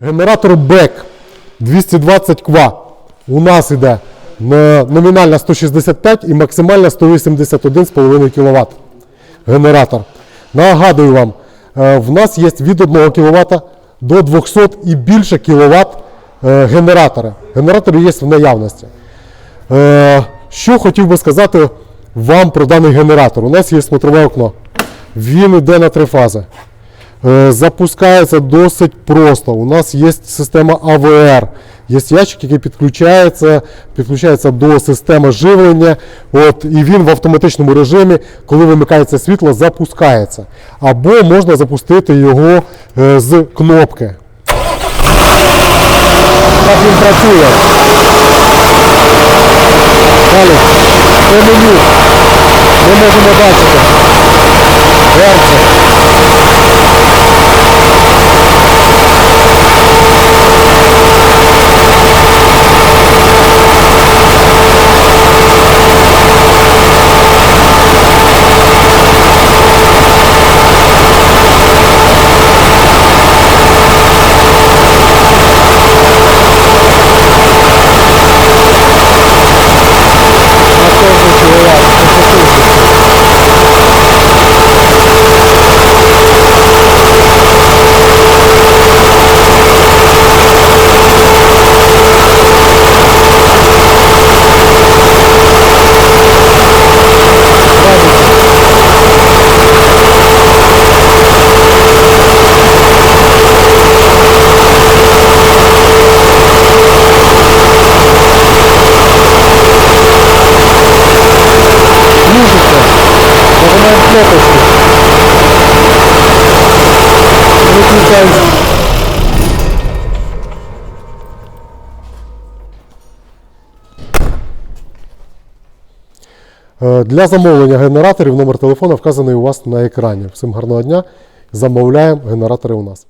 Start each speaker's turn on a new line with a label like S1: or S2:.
S1: Генератор БЕК 220 кВА у нас на- номінальна 165 і максимальна 181,5 кВт. Генератор. Нагадую вам, е, в нас є від 1 кВт до 200 і більше кВт генератори. Генератори є в наявності. Е, Що хотів би сказати вам про даний генератор? У нас є смотрове окно. Він йде на три фази. Е, Запускається досить просто. У нас є система АВР. Є ящик, який підключається, підключається до системи живлення. От, і він в автоматичному режимі, коли вимикається світло, запускається. Або можна запустити його е, з кнопки. Так він працює. Далі. Це меню. Ми можемо бачити. Виключаємо. Е, Для замовлення генераторів номер телефона вказаний у вас на екрані. Всім гарного дня. Замовляємо генератори у нас.